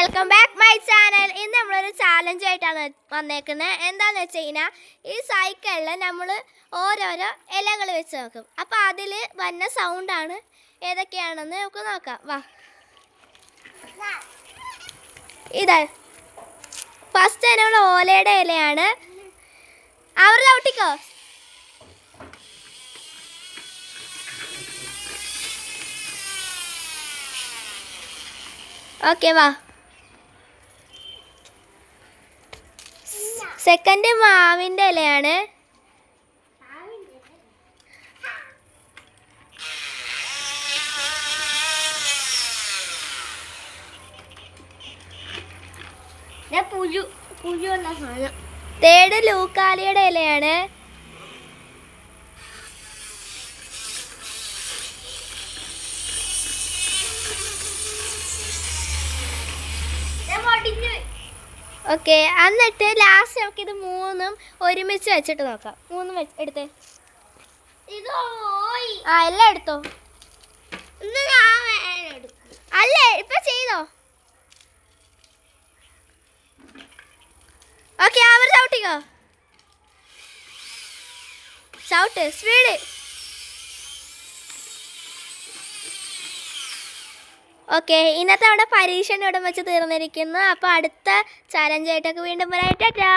Welcome back my channel ഇന്ന് നമ്മളൊരു challenge ആയിട്ടാണ് വന്നേക്കുന്നത് എന്താന്ന് വെച്ച് കഴിഞ്ഞാൽ ഈ സൈക്കിളിൽ നമ്മൾ ഓരോരോ ഇലകൾ വെച്ച് നോക്കും. അപ്പോൾ അതിൽ വന്ന സൗണ്ടാണ് ഏതൊക്കെയാണെന്ന് നമുക്ക് നോക്കാം. വാ. ഇതാ. ഫസ്റ്റ് നമ്മൾ ഓലയുടെ ഇലയാണ്. അവർ ചവിട്ടിക്കോ? ഓക്കെ വാ. സെക്കൻഡ് മാവിന്റെ ഇലയാണ്. തേർഡ് ലൂക്കാലിയുടെ ഇലയാണ്. ഓക്കെ എന്നിട്ട് ലാസ്റ്റ് നമുക്ക് ഇത് മൂന്നും ഒരുമിച്ച് വെച്ചിട്ട് നോക്കാം. മൂന്നും എടുത്തേ. ആ എല്ലാം എടുത്തോ? അല്ലേ ഇപ്പൊ ചെയ്തോ? ഓക്കെ അവർ ചവിട്ടിക്കോ ചവിട്ട് സ്പീഡ് ഓക്കെ ഇന്നത്തെ നമ്മുടെ പരീക്ഷ ഇവിടെ വെച്ച് തീർന്നിരിക്കുന്നു. അപ്പോൾ അടുത്ത ചാലഞ്ചായിട്ടൊക്കെ വീണ്ടും വരാം. ടാറ്റാ!